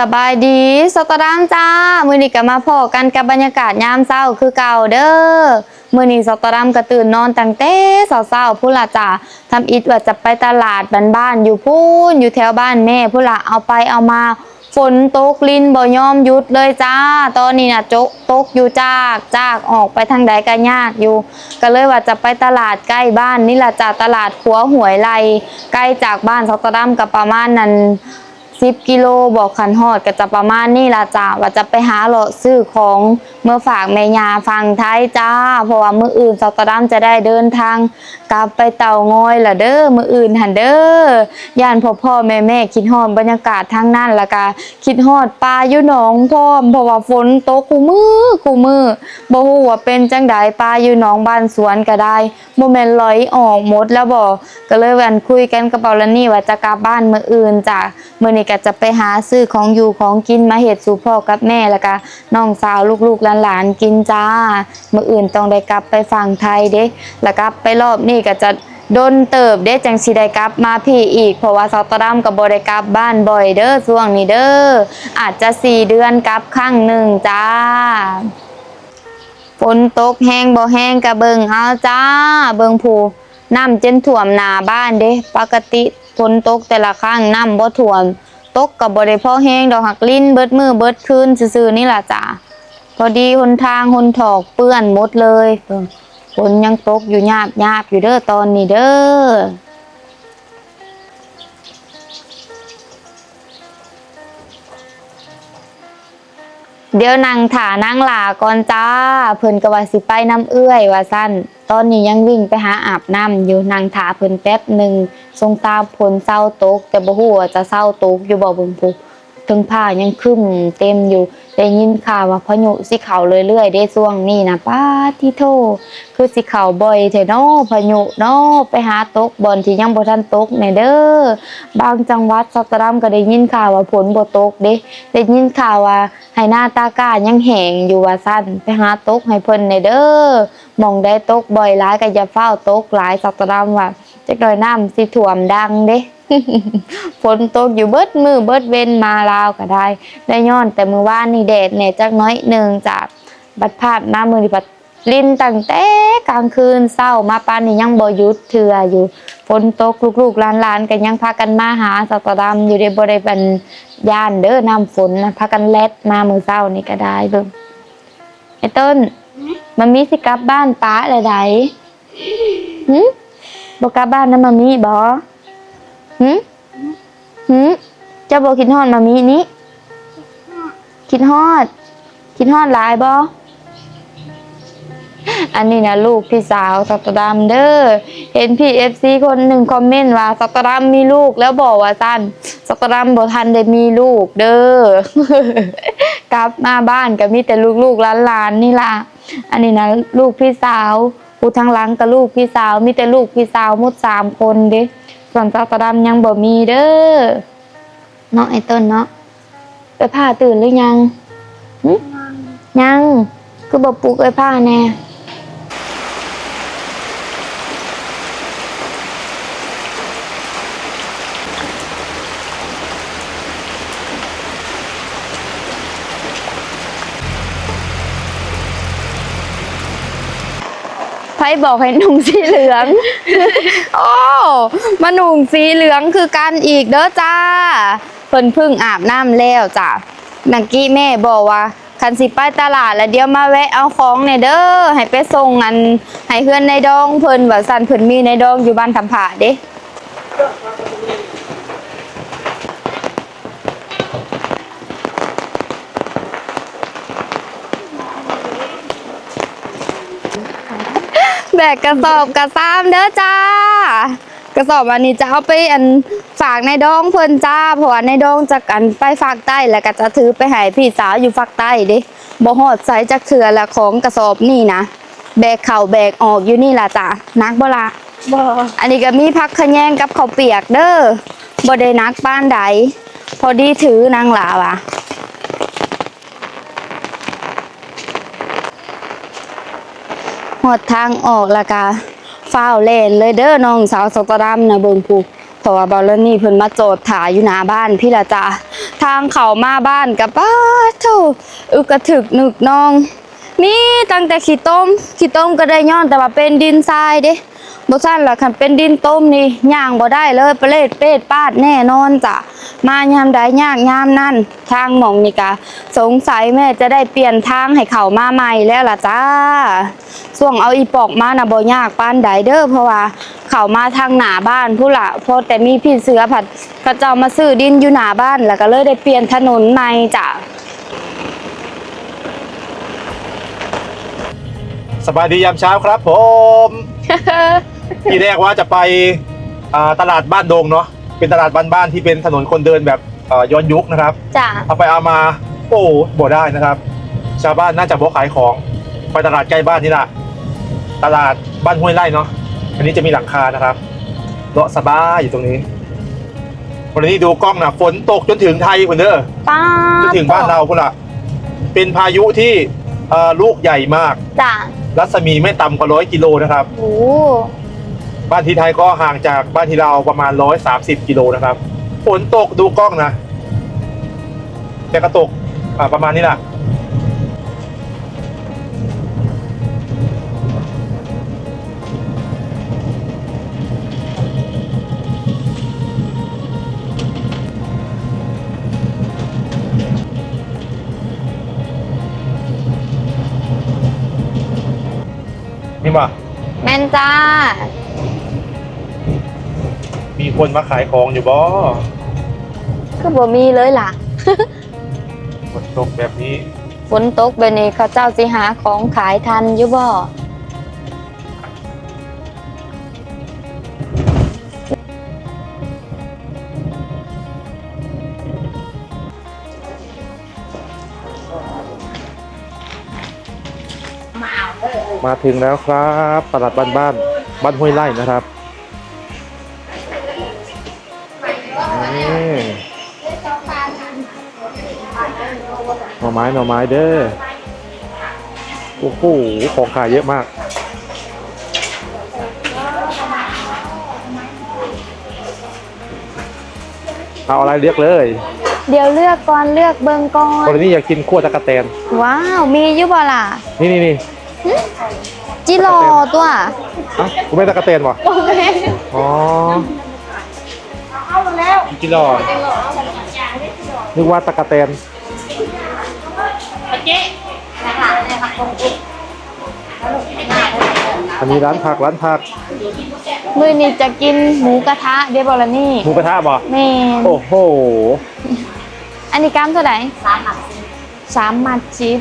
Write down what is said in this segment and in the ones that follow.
สบายดีสตอดามจ้า มือนี้ก็มาพอกันกับบรรยากาศยามเช้าคือเก่าเด้อ มือนี้สตอดามก็ตื่นนอนตั้งแต่เช้าๆพุ่นล่ะจ้าทำอิฐว่าจะไปตลาดบ้านๆอยู่พูนอยู่แถวบ้านแม่พุ่นล่ะเอาไปเอามา ฝนตกลินบ่ยอมหยุดเลยจ้า ตอนนี้น่ะจกตกอยู่จากจากออกไปทางใดก็ยากอยู่ ก็เลยว่าจะไปตลาดใกล้บ้านนี่ล่ะจ้าตลาดขัวหวยไลใกล้จากบ้านสตอดัมกับประมาณนั้น สิบกิโลบอกขันฮอดก็จะประมาณนี้ละจ้าว่าจะไปหาเลาะซื้อของเมื่อฝากแม่ยาฟังไทยจ้า เพราะว่ามืออื่นสตอดัมจะได้เดินทาง กลับไปเต่างอยละเด้อมืออื่นหันเด้อย่านพ่อพ่อแม่แม่คิดฮอดบรรยากาศทางนั้นละก็คิดฮอดปลาอยู่หนองพร้อมเพราะว่าฝนตกคู่มือคู่มือบ่ฮู้ว่าเป็นจังใดปลาอยู่หนองบ้านสวนก็ได้บ่แม่นลอยออกหมดแล้วบ่ก็เลยวันคุยกันกับเป๋าละนี่ว่าจะกลับบ้านมืออื่นจ้ะมื้อนี้ก็จะไปหาซื้อของอยู่ของกินมาเฮ็ดสู่พ่อกับแม่แล้วก็น้องสาวลูกๆหลานๆกินจ้ามื้ออื่นต้องได้กลับไปฝั่งไทยเด้แล้วกลับไปรอบนี้ก็จะโดนเติบเด้จังสิได้กลับมาพี่อีก เพราะว่าซอตดัมก็บ่ได้กลับบ้านบ่อยเด้อช่วงนี้เด้ออาจจะสี่เดือนกลับครั้งหนึ่งจ้าฝนตกแห้งบ่แห้งกะเบิงเอาจ้า เบิงผูน้ำเจนท่วมหนาบ้านเด้ปกติฝนตกแต่ละครั้งน้ำบ่ท่วม ตกกับบ่ได้พอแห้งดอกหักลิ้นเบิดมือเบิดคืนซื่อๆนี่ล่ะจ้าพอดีหนทางหนถอกเปื้อนหมดเลยฝนยังตกอยู่ยาบยาบอยู่เด้อตอนนี้เด้อ เดี๋ยวนางถานางหลาก่อนจ้า เพิ่นก็ว่าสิไปน้ำเอื้อยว่าสั้นตอนนี้ยังวิ่งไปหาอาบน้ำอยู่นางถาเพิ่นแป๊บหนึ่งทรงตามผลเศร้าตก แต่บ่ฮู้ว่าจะเศร้าตกอยู่บ่เบิ่งพุ ถึงผ้ายังครึ้มเต็มอยู่ได้ยินข่าวว่าพายุสิเขาเรื่อยๆได้ช่วงนี้นะป้าที่โทคือสิเขาบ่อยแท้เนาะพายุเนาะไปหาตกบอนที่ยังบ่ทันตกแน่เด้อบางจังหวัดสัตรัมก็ได้ยินข่าวว่าฝนบ่ตกเด้ได้ยินข่าวว่าให้หน้าตากายังแหงอยู่ว่าสั้นไปหาตกให้เพิ่นในเด้อมองได้ตกบ่อยหลายก็อย่าเฝ้าตกหลายสัตะดำว่าจักหน่อยน้ำสิท่วมดังเด้ ฝนตกอยู่เบิดมือเบิดเว้นมาลาวก็ได้ ได้ย้อนแต่มือวานนี่แดดเนี่ยจักน้อยหนึ่งจากบัดภาพหน้ามือนี่บัดลินตั้งแต่กลางคืนเศร้ามาปานนี้ยังบ่ยุดเทื่ออยู่ฝนตกลูกๆหลานๆก็ยังพากันมาหาสตว์ดำอยู่ในบริเวณย่านเด้อน้ำฝนนะพากันแลดมามือเศร้านี่ก็ได้เบิ่งไอ้ต้นมันมีสิกลับบ้านป้าอะไรใดหึบ่กลับบ้านนะมามีบ่ หึหึเจ้าบ่คิดฮอดมามีนี้คิดฮอด คิดฮอดหลายบ่อันนี้นะลูกพี่สาวสัตดามเด้อเห็นพี่เอฟซีคนหนึ่งคอมเมนต์ว่าสัตดามมีลูกแล้วบอกว่าสั้นสัตดามบ่ทันได้มีลูกเด้อกลับมาบ้านก็มีแต่ลูกๆหลานๆนี่ล่ะ อันนี้นะลูกพี่สาวกูทางหลังกับลูกพี่สาวมีแต่ลูกพี่สาวหมดสามคนเด้ ส่วนสัตดามยังบ่มีเด้อเนาะไอ้ต้นเนาะไปผ้าตื่นหรือยังหึยังคือบ่ปลุกไอ้ผ้าแน่ ไพ่บอกให้หนุ่งสีเหลือง โอ้มาหนุ่งสีเหลืองคือกันอีกเด้อจ้าเพิ่นพึ่งอาบน้ำแล้วจ้ะนังกี้แม่บอกว่าคันสิไปตลาดแล้วเดี๋ยวมาแวะเอาของในเด้อให้ไปส่งอันให้เพื่อนในดองเพิ่นว่าสั่นเพิ่นมีในดองอยู่บ้านทำผาเด้ แบกกระสอบกระซ้ำเด้อจ้า กระสอบอันนี้จะเอาไปอันฝากในดองเพิ่นจ้า เพราะว่าในดองจะกันไปฝากใต้แล้วก็จะถือไปให้พี่สาวอยู่ฝากใต้เด้บ่ฮอดใส่จักเถื่อละของกระสอบนี่นะแบกเข่าแบกออกอยู่นี่ล่ะจ้ะนักบ่ล่ะบ่อันนี้ก็มีพักขะแยงกับข้าวเปียกเด้อบ่ได้นักป้านใดพอดีถือนางหลาว่ะ อดทางออกแล้วก็ฟ้าวเล่นเลยเด้อน้องสาวสตอดัมนะเบิงผูเพราะว่าบอลนี่เพิ่นมาโจดถ่ายอยู่หน้าบ้านพี่ละจ้าทางเขามาบ้านกับป้าเท่าอึกกระถึกหนึกนอง มีตั้งแต่ขี้ต้มขี้ต้มก็ได้ย้อนแต่ว่าเป็นดินทรายเด้ บ่ซั่นล่ะคันเป็นดินต้มนี่ย่างบ่ได้เลยเปรตเปรตปาดแน่นอนจ้ะมายามใดยากยามนั้นทางหม่องนี่กะสงสัยแม่จะได้เปลี่ยนทางให้เขามาใหม่แล้วล่ะจ้าส่วงเอาอีปอกมาน่ะบ่ยากปานใดเด้อเพราะว่าเขามาทางหน้าบ้านผู้ละเพราะแต่มีพี่เสือผัดเขาเจ้ามาซื้อดินอยู่หน้าบ้านแล้วก็เลยได้เปลี่ยนถนนใหม่จ้ะสบายดียามเช้าครับผม ทีแรกว่าจะไปอ่าตลาดบ้านดงเนาะเป็นตลาดบ้านๆที่เป็นถนนคนเดินแบบเอ่อย้อนยุคนะครับ จ้ะเอาไปเอามาโอ้บ่ได้นะครับ ชาวบ้านน่าจะบ่ขายของไปตลาดใกล้บ้านนี่แหละตลาดบ้านห้วยไร่เนาะอันนี้จะมีหลังคานะครับเลาะสบายอยู่ตรงนี้ วันนี้ดูกล้องนะฝนตกจนถึงไทยคุณเด้อป้าจนถึงบ้านเราคุณละเป็นพายุที่เอ่อลูกใหญ่มาก จ้ะรัศมีไม่ต่ำกว่าร้อยกิโลนะครับ โอ้ บ้านที่ไทยก็ห่างจากบ้านที่เราประมาณร้อยสามสิบกิโลนะครับฝนตกดูกล้องนะ แต่ก็ตกประมาณนี้แหละนี่มาแม่นจ้า มีคนมาขายของอยู่บ่คือบ่มีเลยล่ะ ฝนตกแบบนี้ ฝนตกแบบนี้เขาเจ้าสิหาของขายทันอยู่บ่มาถึงแล้วครับ ตลาดบ้านบ้านบ้านห้วยไร่นะครับ อไม้หน่อไม้เด้อโอ้โหของขายเยอะมาก เอาอะไรเลือกเลยเดี๋ยวเลือกก่อนเลือกเบิ่งก่อนคนนี้อยากกินขั้วตะกะแตนว้าวมีอยู่บ่ล่ะนี่นี่นี่จิรอตัวอะคุณแม่ตะกะแตนวะอ๋อกินหรอนึกว่าตะกะแตน อันนี้ร้านผักร้านผักมื้อนี้จะกินหมูกระทะเดยวบ่ล่ะนี่หมูกระทะบ่แม่นโอ้โหอันนี้กรัมเท่าไหร่สามมัดชิป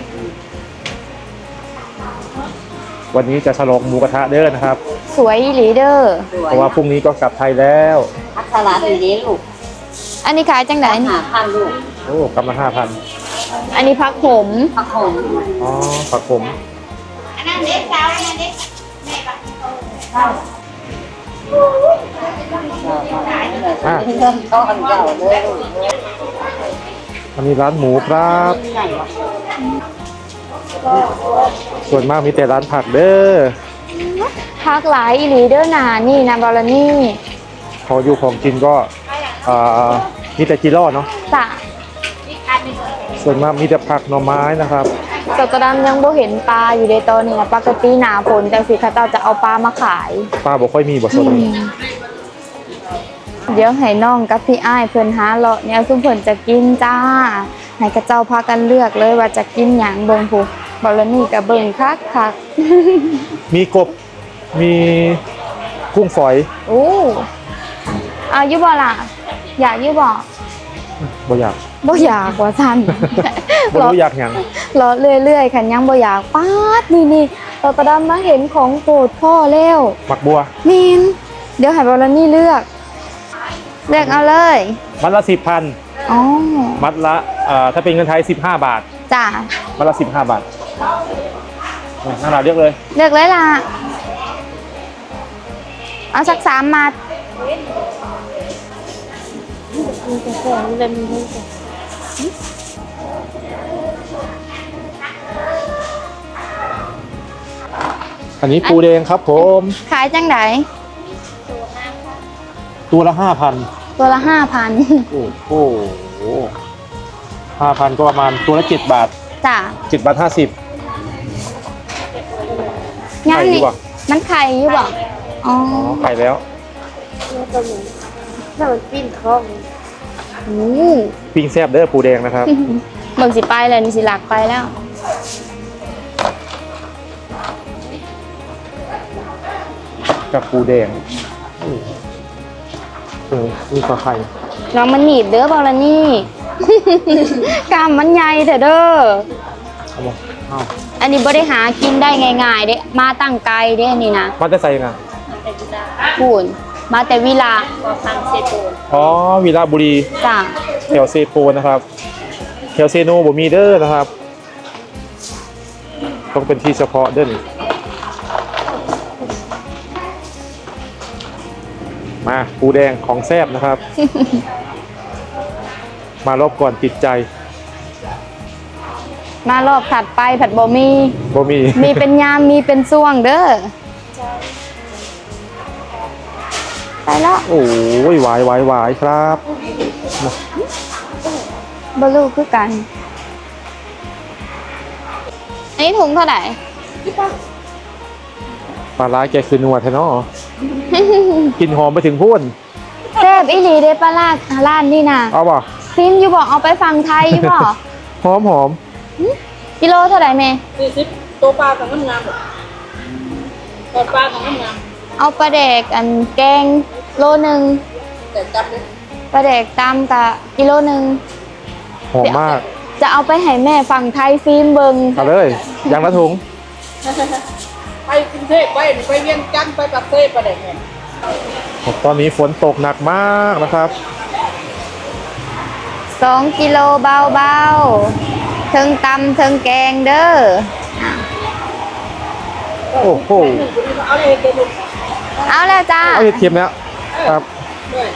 วันนี้จะฉลองหมูกระทะเด้อนะครับ สวยอีหลีเดอร์ เพราะว่าพรุ่งนี้ก็กลับไทยแล้ว พักสลัดอยู่นี้ลูกอันนี้ขายจังไดหาพันลูกโอ้กำละห้าพัน อันนี้พักผมพักหงอ๋อผักผมอะเริ่มต้นเก่าเลยลูกอันนี้ร้านหมูครับ ส่วนมากมีแต่ร้านผักเด้อพักหลายอีหลีเดอร์นานี่นะบอลนี่ของอยู่ของกินก็อ่ามีแต่จิโร่เนาะจ้ะ ส่วนมากมีแต่ผักหน่อไม้นะครับสกระดำยังบ่เห็นปลาอยู่ในตอนนี้นะปกติหนาฝนจังสิเขาเจ้าจะเอาปลามาขายปลาบ่ค่อยมีบ่สดนี้เดี๋ยวให้น้องกับพี่อ้ายเพิ่นหาเลาะแนวซุมเพิ่นจะกินจ้าให้กระเจ้าพากันเลือกเลยว่าจะกินหยังเบิ่งผู้บอลนี่กับเบิ่งคักคักมีกบมีกุ้งฝอยๆโอ้เอาอยู่บ่ล่ะ อยากอยู่บ่ บ่อยากบ่อยากว่าซั่นบ่รู้อยากหยังรอเรื่อยๆคันยังบ่อยากป๊าดนี่นี่เรากระดำมาเห็นของโปรดพ่อแล้วหมักบัวมินเดี๋ยวให้บอลนี่เลือก เลือกเอาเลย มัดละสิบพันอ๋อมัดละเอ่อถ้าเป็นเงินไทยสิบห้าบาทจ้ะมัดละสิบห้าบาทอะน่ารักเรียกเลย เลือกเลยล่ะเอาสักสามมัด อันนี้ปูแดงครับผม ขายจังไดตัวละห้าพันตัวละห้าพันโอ้โหห้าพันก็ประมาณตัวละเจ็ดบาทจ้ะเจ็ดบาทห้าสิบย่างไข่อยู่นี่ปะมันไข่อยู่บ่อ๋อไข่แล้วถ้ามันปิ้นท้ องอืมปิ้งแซบเด้อปูแดงนะครับ เบิ่งสิไปแล้วนี่สิหลักไปแล้ว กับปูแดงอืมเออมีปลาไข่น้องมันหนีบเด้อบ่ละนี่ กล้ามมันใหญ่เถอะเด้อ เอามาเอาอันนี้บ่ได้หากินได้ง่ายๆเด้มาตั้งไกลเด้อันนี่นะมาจะใส่ยังไง พูน มาแต่วิลาอ๋อวีราบุรีจ้ะแถวเซโปนะครับแถวเซโนบ่มีเด้อนะครับ ต้องเป็นที่เฉพาะเด้อนี่มาปูแดงของแซบนะครับ มารอบก่อนติดใจมารอบถัดไปผัดบ่มีบ่มี มีเป็นยามมีเป็นช่วงเด้อ ไปแล้วโอ้ยหวายหวายหวายครับบลูคือกันอันนี้ถุงเท่าไหร่ปลาร้าแกคือนัวแท้เนาะกลินหอมไปถึงพุ่นแซ่บอีหลีเด้ปลาลาดร้านนี่นะเอาป่ะซิมอยู่บอกเอาไปฟังไทยอยู่บอกหอมหอมกิโลเท่าไหร่เมสี่สิบตัวปลากับน้ำงามตัวปลากับน้ำงามเอาปลาแดกอันแกง โลหนึ่งแต่จับเลยปลาแดกตำกับกิโลหนึ่งหอมมาก จะเอาไปให้แม่ฟังไทยฟิล์มเบิงเอาเลยยางละถุง ไปกรุงเทพไปไปเวียงจันทร์ไปปักเทพไปไหนเนี่ยตอนนี้ฝนตกหนักมากนะครับ สองกิโลเบาๆเทิงตำเทิงแกงเด้อโอ้โหเอาเลยเดี๋ยวดูเอาแล้วจ้าเอาเห็ดเค็มแล้ว ครับด้วย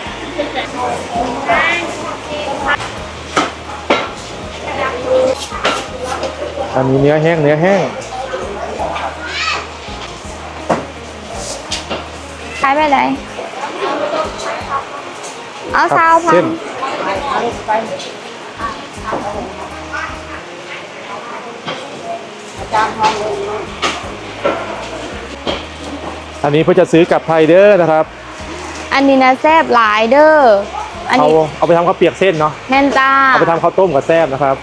อันนี้เนื้อแห้งเนื้อแห้งขายไปไหนเอาครัซาวพัเส้นนไปเอาไปอาจารย์ทองเลยอันนี้เพื่อจะซื้อกลับไทยเด้อนะครับ อันนี้นะแซบหลายเด้ออันเอานี้เอาไปทำข้าวเปียกเส้นเนาะ แม่นจ้า เอาไปทำข้าวต้มกับแซ่บนะครับ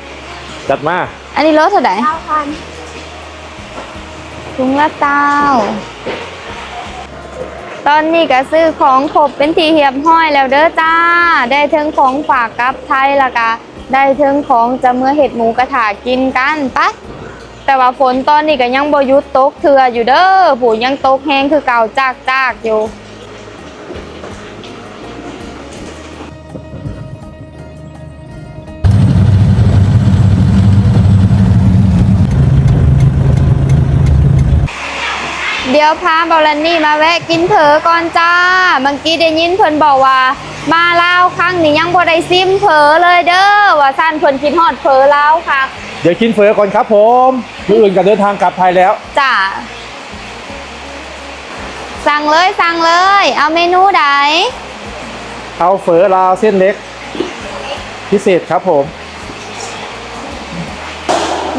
จัดมา อันนี้รสเท่าไหร่ถุงละเต้าตอนนี้ก็ซื้อของครบเป็นทีเหียบห้อยแล้วเด้อจ้า ได้เทิงของฝากกลับไทยและกะ ได้เทิงของจะเมื่อเห็ดหมูกระถากินกันปะแต่ว่าฝนตอนนี้ก็ยังบหยุดตกเถื่ออยู่เด้อผู้ยังตกแห้งคือเก่าจากจากๆอยู่ เดี๋ยวพาบอลนี่มาแวะกินเผลอก่อนจ้า เมื่อกี้ได้ยินเพิ่นบอกว่า มาลาวครั้งนี้ยังบ่ได้ซิมเผลอเลยเด้อว่าสั้นเพิ่นคิดฮอดเผลอลาวค่ะเดี๋ยวกินเฟอก่อนครับผมมืออื่นก็เดินทางกลับไทยแล้ว จ้าสั่งเลยสั่งเลย เอาเมนูใดเอาเฟอลาวเส้นเล็ก พิเศษครับผม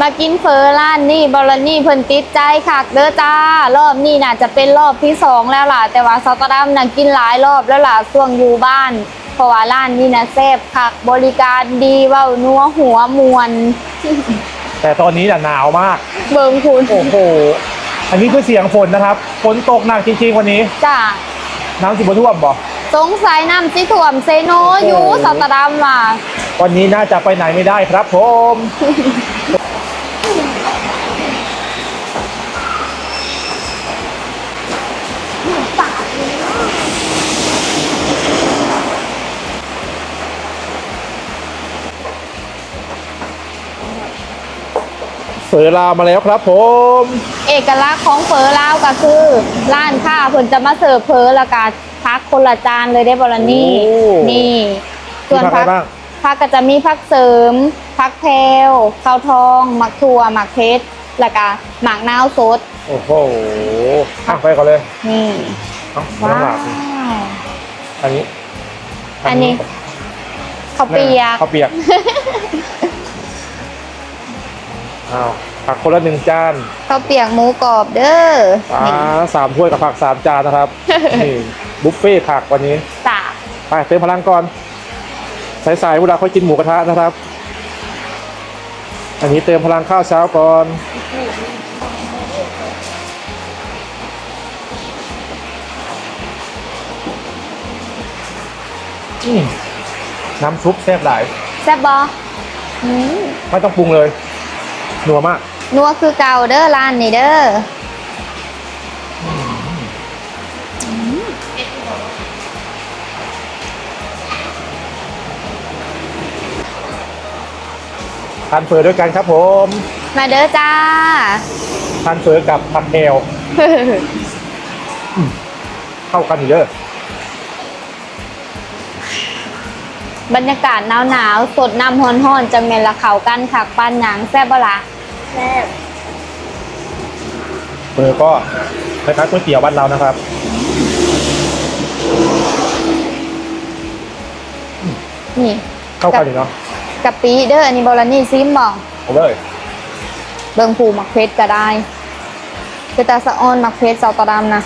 มากินเฟอร้านนี่บอลนี่เพิ่นติดใจคักเด้อจ้า รอบนี้น่าจะเป็นรอบที่สองแล้วล่ะ แต่ว่าซอตดัมน่ะกินหลายรอบแล้วล่ะช่วงอยู่บ้าน เพราะว่าร้านนี้นะแซ่บคักบริการดีเว้านัวหัวมวนแต่ตอนนี้น่ะหนาวมาก เบิงคุณโอ้โห อันนี้คือเสียงฝนนะครับ ฝนตกหนักจริงๆวันนี้ จ้าน้ำสิบท่วมบ่สงสัยน้ำสิถ่วมเซโนอยู่โอ้โหสตดัมว่ะวันนี้น่าจะไปไหนไม่ได้ครับผม เฟอลาวมาแล้วครับผม เอกลักษณ์ของเฟอลาวก็คือร้านค้าเพิ่นจะมาเสิร์ฟเฟอแล้วก็พักคนละจานเลยได้บอลนี่โอ้นี่มีผักอะไรบ้างผักก็จะมีผักเสริมผักแพรวข้าวทองหมักถั่วหมักเพชรแล้วก็หมักนาวสดโอ้โหอะไปก่อนเลยนี่เอาไม่ว้าต้องหลับวอันนี้อันนี้ข้าวเปียก ข้าวเปียก อ้าวผักคนละหนึ่งจานข้าวเปียกหมูกรอบเด้ออ่านี่สามถ้วยกับผักสามจานนะครับ นี่บุฟเฟ่ต์ผักวันนี้จ้าไปเติมพลังก่อนสายๆเวลาค่อยกินหมูกระทะนะครับ อันนี้เติมพลังข้าวเช้าก่อนอืมน้ำซุปแซ่บหลาย แซ่บบออืมไม่ต้องปรุงเลย นัวมาก นัวคือเก่าเด้อร้านนี่เด้อทานเฟอด้วยกันครับผม มาเด้อจ้าทานเฟอกับผัดแอลเข้ากันอยู่เด้อ บรรยากาศหนาวๆสดน้ำฮ้อนๆจะเมนละเขากันคักปันหยังแซ่บบ่ละแซ่บเฟอก็คล้ายๆก๋วยเตี๋ยวบ้านเรานะครับนี่เข้ากันอยู่เนาะกะปิเด้ออันนี้บอลานี่ซิมบอกเอาเลยเบิงผูมักเพชรก็ได้คือตาสะออนมักเพชรเสาตะดำนะ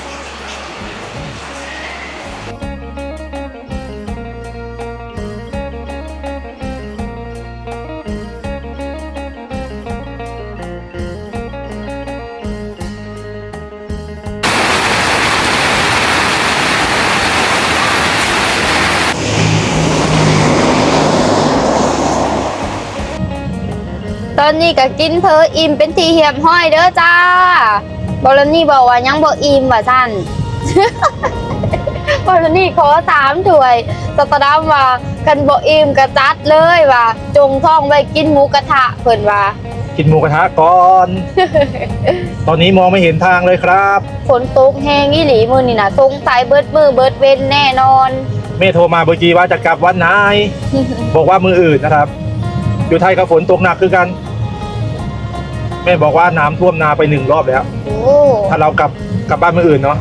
อนนี้ก็กินเพออิ่มเป็นทีเหียบห้อยเด้อจ้าบอลานี่บอกว่ายังบ่อิ่มว่าซั่นบอลานี่ขอสามถ้วยสตาร์ดัมว่ากันบ่อิ่มก็จัดเลยว่า จงท้องไว้กินหมูกระทะเพิ่นว่า กินหมูกระทะก่อน ตอนนี้มองไม่เห็นทางเลยครับฝนตกแห้งอีหลีมื้อนี่น่ะสงสัยเบิดมือเบิดเว้นแน่นอนเมโทรมาเบอร์จีว่าจะกลับวันไหนบอกว่ามืออื่นนะครับ อยู่ไทยก็ฝนตกหนักคือกัน แม่บอกว่าน้ำท่วมนาไปหนึ่งรอบแล้ว โอ้ถ้าเรากลับกลับบ้านมืออื่นเนาะ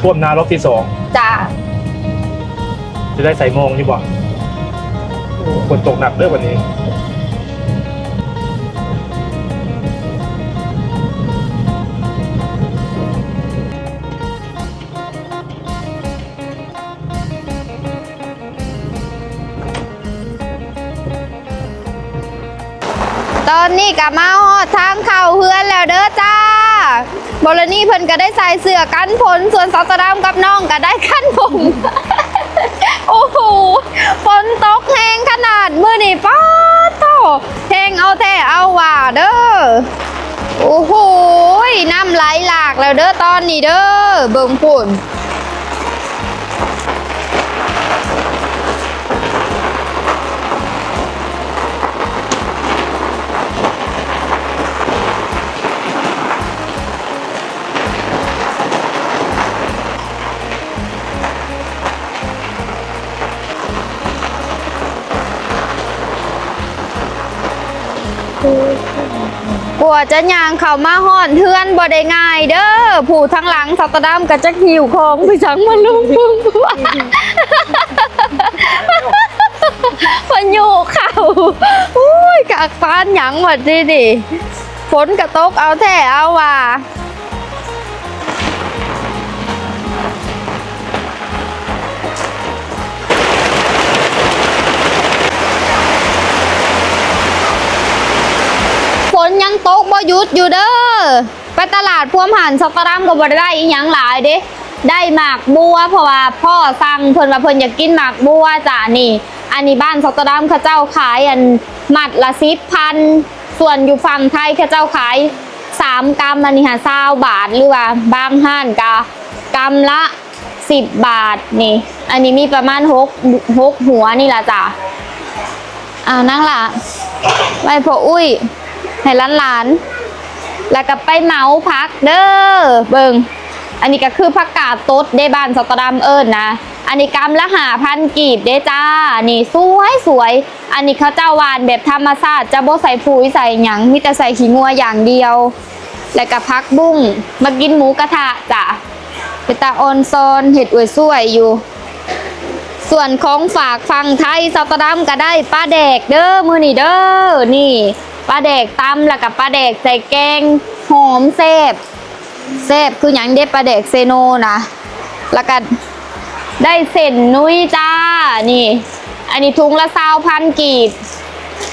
ท่วมนารอบที่สองจ้าจะได้ใส่โมงดีกว่าฝนตกหนักเรื่องวันนี้ นี้ก็มาฮอดทางเข้าเฮือนแล้วเด้อจ้าบอลนี่เพิ่นก็ได้ใส่เสื้อกันฝนส่วนสตาร์ดัมกับน้องก็ได้กันผมโอ้โหฝนตกแหงขนาดมือนี่ป้าดโตแหงเอาแท้เอาว่าเด้อโอ้โหน้ำไหลหลากแล้วเด้อตอนนี้เด้อเบิ่งพุ่น กลัวจะย่างเข้ามาห่อนเทือนบ่ได้ง่าย เด้อผู้ทั้งหลังสตาดัมก็จะหิวของไปสังมาลุงพึ่งว่าพายุเข่าอุ้ยกากฟ้านหยังหมดดิดิฝนกระตกเอาแท้เอาว่า ยุดอยู่เด้อไปตลาดพวมหันสตาร์ดัมก็บ่ได้อีหยังหลายเด้ได้หมากบัวเพราะว่าพ่อสั่งเพิ่นว่าเพิ่นอยากกินหมากบัวจ้ะนี่ อันนี้บ้านสตาร์ดัมเขาเจ้าขายอันหมัดละสิบพันส่วนอยู่ฝั่งไทยเขาเจ้าขายสามกรัมอันนี้หาเศร้าบาทหรือว่าบางห้านกะกรัมละสิบบาทนี่ อันนี้มีประมาณหกหกหัวนี่ละจ้ะอ่านั่งละไว้พออุ้ยให้ล้านหลานๆ แล้วก็ไปเมาพักเด้อเบิงอันนี้ก็คือผักกาดตดได้บ้านสตอดัมเอิญนะ อันนี้กำละหาพันกีบเด้จ้า นี่สวยสวย อันนี้เขาเจ้าวานแบบธรรมชาติจะบ่ใส่ปุ๋ยใส่หยังมีแต่ใส่ขี้งัวอย่างเดียว แล้วก็พักบุ้งมากินหมูกระทะจ้ะเป็นตาออนซอนเห็ดอวยสวยอยู่ ส่วนของฝากฟังไทยสตอดัมก็ได้ป้าแดกเด้อมือนี่เด้อนี่ ปลาเด็กตำแล้วกับปลาเด็กใส่แกงหอมเซฟเซฟคืออย่างเด็ดปลาเด็กเซโนนะแล้วก็ได้เส้นนุ้ยจ้านี่ อันนี้ถุงละซาวพันกีบ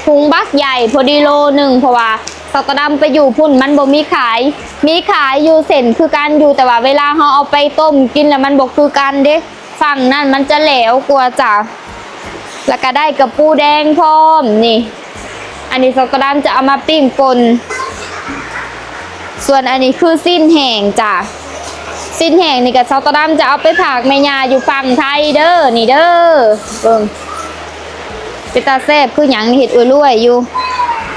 ถุงบักใหญ่พอดีโลหนึ่งเพราะว่าสตอดำไปอยู่พุ่นมันบ่มีขาย มีขายอยู่เส้นคือกันอยู่แต่ว่าเวลาเขาเอาไปต้มกินแล้วมันบอกคือกันเด้ฝั่งนั่นมันจะแหลวกว่าจ้ะแล้วก็ได้กระปูแดงพร้อมนี่ นนี้สตอดำจะเอามาปิ้งปน ส่วนอันนี้คือสิ้นแห้งจ้ะสิ้นแห้งนี่กับซอตดัมจะเอาไปผากแม่ยาอยู่ฝั่งไทยเด้อนี่เด้อเบิ่งเปตาแซบคือหยังเห็ดอุ้ยรวยอยู่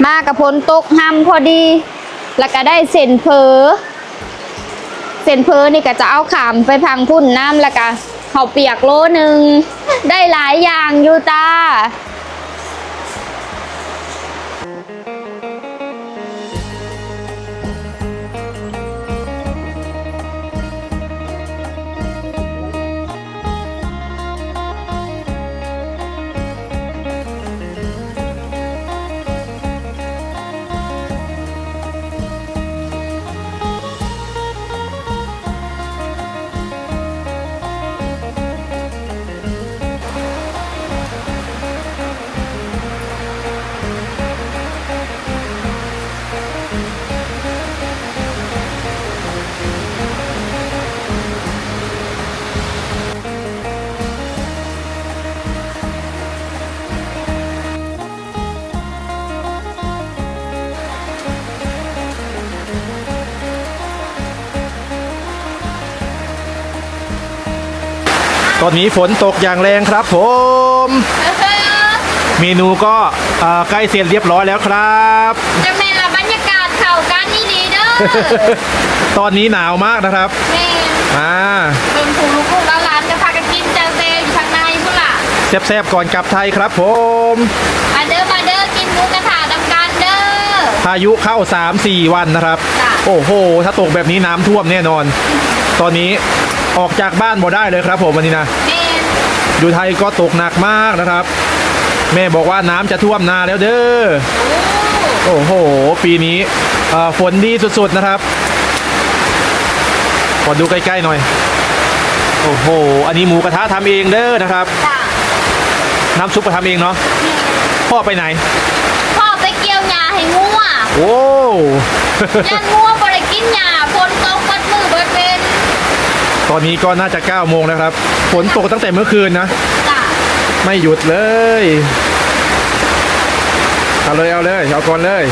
มากับพลตกห้ำพอดี แล้วก็ได้เส้นเพอเส้นเพอนี่ก็จะเอาขามไปพังพุ่นน้ำแล้วก็เขาเปียกโลหนึ่งได้หลายอย่างอยู่จ้า ตอนนี้ฝนตกอย่างแรงครับผม เมนูก็เอ่อใกล้เสร็จเรียบร้อยแล้วครับจะแม่ละบรรยากาศเข่ากันนี่ดีเด้อตอนนี้หนาวมากนะครับแม่อ่าเป็นผู้ลูกลูกแล้วร้านจะพากันกินเจเซอยู่ข้างในพุ่นล่ะแซ่บๆก่อนกลับไทยครับผมมาเด้อมาเด้อกินหมูกระทะดำกันเด้อพายุเข้า 3-4 วันนะครับจ้ะโอ้โห ถ้าตกแบบนี้น้ำท่วมแน่นอน ตอนนี้ ออกจากบ้านบ่ได้เลยครับ ผมวันนี้นะแม่อยู่ไทยก็ตกหนักมากนะครับ แม่บอกว่าน้ำจะท่วมนาแล้วเด้อโอ้โห ปีนี้เอ่อฝนดีสุดๆนะครับขอดูใกล้ๆหน่อย โอ้โห อันนี้หมูกระทะทำเองเด้อนะครับจ้ะน้ำซุปก็ทำเองเนาะพ่อไปไหน พ่อไปเกี่ยวหญ้าให้งัวโอ้ยันงัวบ่ได้กินหญ้าฝนตกเบัดมือเบิดเวน ตอนนี้ก็น่าจะ9โมงแล้วครับฝนตกตั้งแต่เมื่อคืนนะ จ้ะไม่หยุดเลยเอาเลยเอาเลยเอาก่อนเลย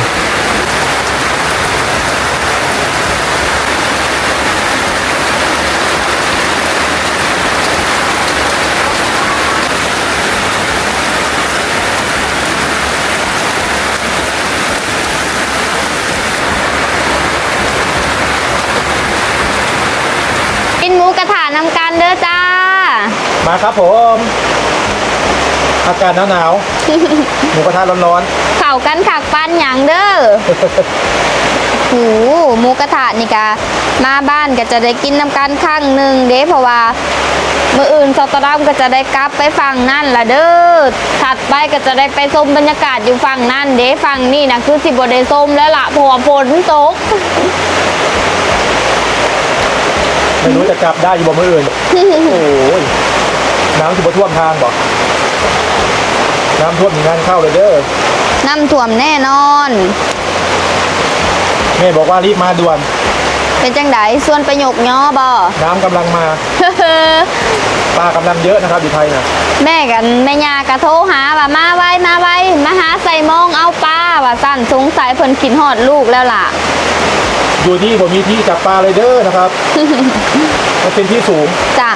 กินหมูกระทะ นำกันเด้อจ้า มาครับผมอากาศหนาวๆหมูกระทะร้อนเข่ากันขักปันหยังเด้อๆ หูหมูกระทะนี่กะมาบ้านก็จะได้กินน้ำกันข้างหนึ่งเด้เพราะว่ามืออื่นสตอดัมก็จะได้กลับไปฝั่งนั่นละเด้อถัดไปก็จะได้ไปชมบรรยากาศอยู่ฝั่งนั่นเด้ฝั่งนี่นะคือสิบได้ชมแล้วล่ะเพราะว่าฝนตก ไม่รู้จะกลับได้อยู่บ่เมื่ออื่น โอ้ยน้ำจะมาท่วมทางบอกน้ำท่วมมีงานเข้าเลยเด้อน้ำท่วมแน่นอน แม่บอกว่ารีบมาด่วน เป็นจังไดส่วนประโยคย่อบ่น้ำกำลังมาปลากำลังเยอะนะครับอยู่ไทยนะแม่กันแม่ยากระโทรหาว่ามาไว้มาไว้มาหาใส่มองเอาป้าว่าสั่นสงสัยเพิ่นกินหอดลูกแล้วล่ะอยู่นี่ผมมีที่จับปลาเลยเด้อนะครับ มันเป็นที่สูงจ้ะ